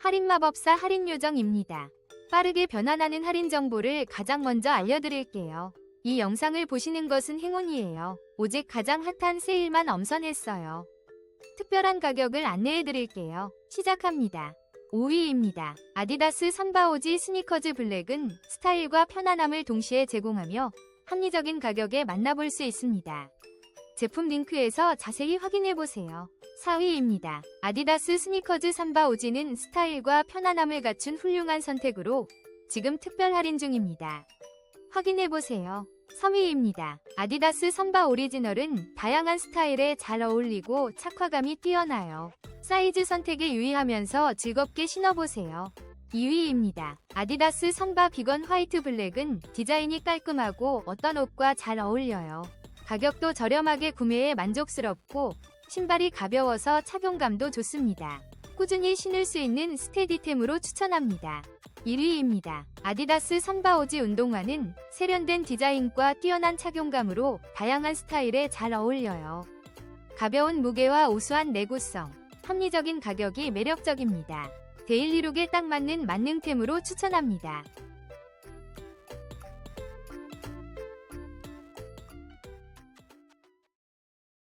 할인마법사 할인요정입니다. 빠르게 변환하는 할인 정보를 가장 먼저 알려드릴게요. 이 영상을 보시는 것은 행운이에요. 오직 가장 핫한 세일만 엄선했어요. 특별한 가격을 안내해드릴게요. 시작합니다. 5위입니다. 아디다스 선바오지 스니커즈 블랙은 스타일과 편안함을 동시에 제공하며 합리적인 가격에 만나볼 수 있습니다. 제품 링크에서 자세히 확인해보세요. 4위입니다. 아디다스 스니커즈 삼바 오지는 스타일과 편안함을 갖춘 훌륭한 선택으로 지금 특별 할인 중입니다. 확인해보세요. 3위입니다. 아디다스 선바 오리지널은 다양한 스타일에 잘 어울리고 착화감이 뛰어나요. 사이즈 선택에 유의하면서 즐겁게 신어보세요. 2위입니다. 아디다스 선바 비건 화이트 블랙은 디자인이 깔끔하고 어떤 옷과 잘 어울려요. 가격도 저렴하게 구매해 만족스럽고 신발이 가벼워서 착용감도 좋습니다. 꾸준히 신을 수 있는 스테디템으로 추천합니다. 1위입니다. 아디다스 선바오지 운동화는 세련된 디자인과 뛰어난 착용감으로 다양한 스타일에 잘 어울려요. 가벼운 무게와 우수한 내구성, 합리적인 가격이 매력적입니다. 데일리룩에 딱 맞는 만능템으로 추천합니다.